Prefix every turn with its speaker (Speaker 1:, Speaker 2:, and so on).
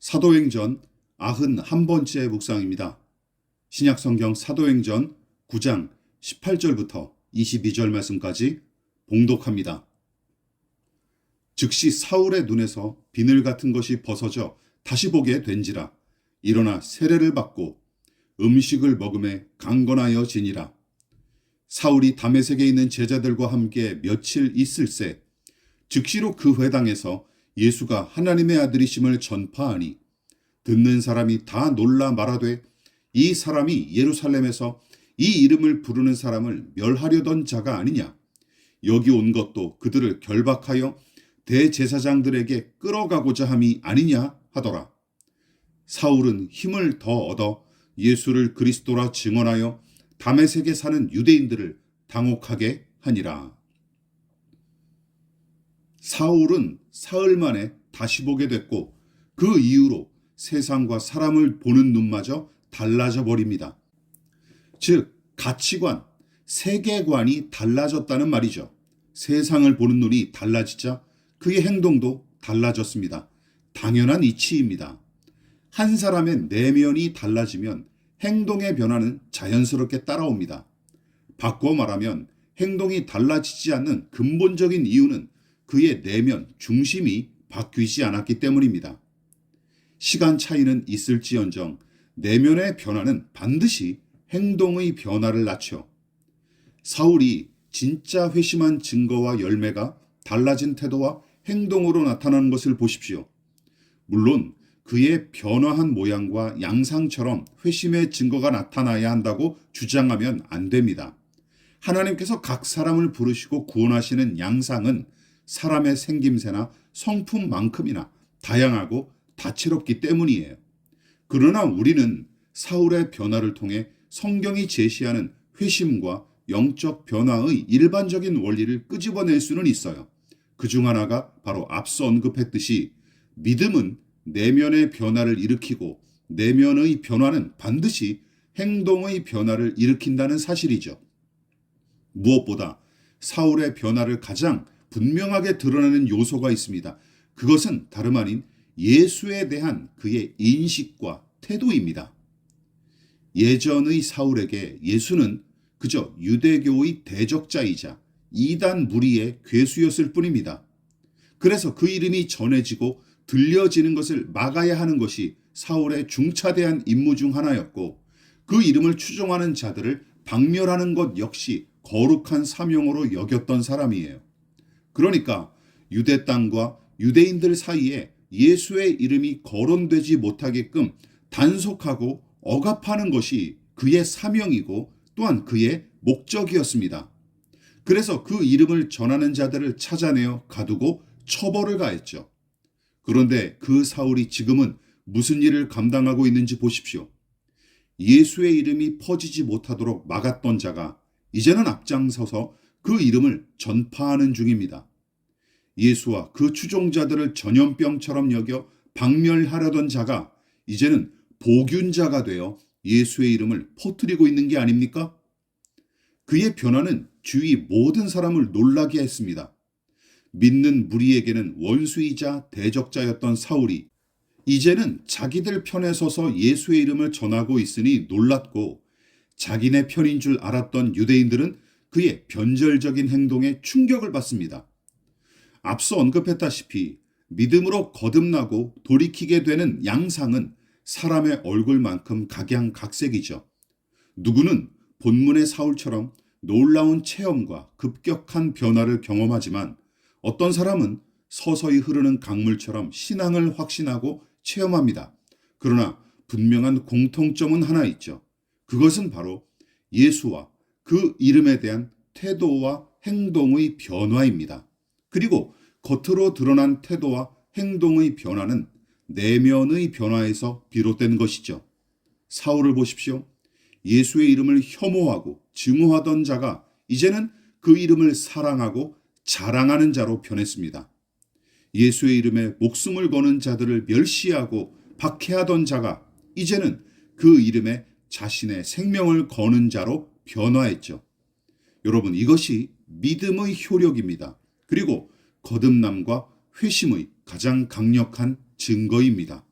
Speaker 1: 사도행전 91번째 묵상입니다. 신약성경 사도행전 9장 18절부터 22절 말씀까지 봉독합니다. 즉시 사울의 눈에서 비늘 같은 것이 벗어져 다시 보게 된지라 일어나 세례를 받고 음식을 먹음에 강건하여 지니라. 사울이 다메섹에 있는 제자들과 함께 며칠 있을 새 즉시로 그 회당에서 예수가 하나님의 아들이심을 전파하니 듣는 사람이 다 놀라 말하되 이 사람이 예루살렘에서 이 이름을 부르는 사람을 멸하려던 자가 아니냐 여기 온 것도 그들을 결박하여 대제사장들에게 끌어가고자 함이 아니냐 하더라 사울은 힘을 더 얻어 예수를 그리스도라 증언하여 다메섹에 사는 유대인들을 당혹하게 하니라. 사울은 사흘 만에 다시 보게 됐고 그 이후로 세상과 사람을 보는 눈마저 달라져 버립니다. 즉, 가치관, 세계관이 달라졌다는 말이죠. 세상을 보는 눈이 달라지자 그의 행동도 달라졌습니다. 당연한 이치입니다. 한 사람의 내면이 달라지면 행동의 변화는 자연스럽게 따라옵니다. 바꿔 말하면 행동이 달라지지 않는 근본적인 이유는 그의 내면 중심이 바뀌지 않았기 때문입니다. 시간 차이는 있을지언정 내면의 변화는 반드시 행동의 변화를 낳죠. 사울이 진짜 회심한 증거와 열매가 달라진 태도와 행동으로 나타나는 것을 보십시오. 물론 그의 변화한 모양과 양상처럼 회심의 증거가 나타나야 한다고 주장하면 안 됩니다. 하나님께서 각 사람을 부르시고 구원하시는 양상은 사람의 생김새나 성품만큼이나 다양하고 다채롭기 때문이에요. 그러나 우리는 사울의 변화를 통해 성경이 제시하는 회심과 영적 변화의 일반적인 원리를 끄집어낼 수는 있어요. 그 중 하나가 바로 앞서 언급했듯이 믿음은 내면의 변화를 일으키고 내면의 변화는 반드시 행동의 변화를 일으킨다는 사실이죠. 무엇보다 사울의 변화를 가장 분명하게 드러내는 요소가 있습니다. 그것은 다름 아닌 예수에 대한 그의 인식과 태도입니다. 예전의 사울에게 예수는 그저 유대교의 대적자이자 이단 무리의 괴수였을 뿐입니다. 그래서 그 이름이 전해지고 들려지는 것을 막아야 하는 것이 사울의 중차대한 임무 중 하나였고 그 이름을 추종하는 자들을 박멸하는 것 역시 거룩한 사명으로 여겼던 사람이에요. 그러니까 유대 땅과 유대인들 사이에 예수의 이름이 거론되지 못하게끔 단속하고 억압하는 것이 그의 사명이고 또한 그의 목적이었습니다. 그래서 그 이름을 전하는 자들을 찾아내어 가두고 처벌을 가했죠. 그런데 그 사울이 지금은 무슨 일을 감당하고 있는지 보십시오. 예수의 이름이 퍼지지 못하도록 막았던 자가 이제는 앞장서서 그 이름을 전파하는 중입니다. 예수와 그 추종자들을 전염병처럼 여겨 박멸하려던 자가 이제는 보균자가 되어 예수의 이름을 퍼뜨리고 있는 게 아닙니까? 그의 변화는 주위 모든 사람을 놀라게 했습니다. 믿는 무리에게는 원수이자 대적자였던 사울이 이제는 자기들 편에 서서 예수의 이름을 전하고 있으니 놀랐고 자기네 편인 줄 알았던 유대인들은 그의 변절적인 행동에 충격을 받습니다. 앞서 언급했다시피 믿음으로 거듭나고 돌이키게 되는 양상은 사람의 얼굴만큼 각양각색이죠. 누구는 본문의 사울처럼 놀라운 체험과 급격한 변화를 경험하지만 어떤 사람은 서서히 흐르는 강물처럼 신앙을 확신하고 체험합니다. 그러나 분명한 공통점은 하나 있죠. 그것은 바로 예수와 그 이름에 대한 태도와 행동의 변화입니다. 그리고 겉으로 드러난 태도와 행동의 변화는 내면의 변화에서 비롯된 것이죠. 사울을 보십시오. 예수의 이름을 혐오하고 증오하던 자가 이제는 그 이름을 사랑하고 자랑하는 자로 변했습니다. 예수의 이름에 목숨을 거는 자들을 멸시하고 박해하던 자가 이제는 그 이름에 자신의 생명을 거는 자로 변화했죠. 여러분, 이것이 믿음의 효력입니다. 그리고 거듭남과 회심의 가장 강력한 증거입니다.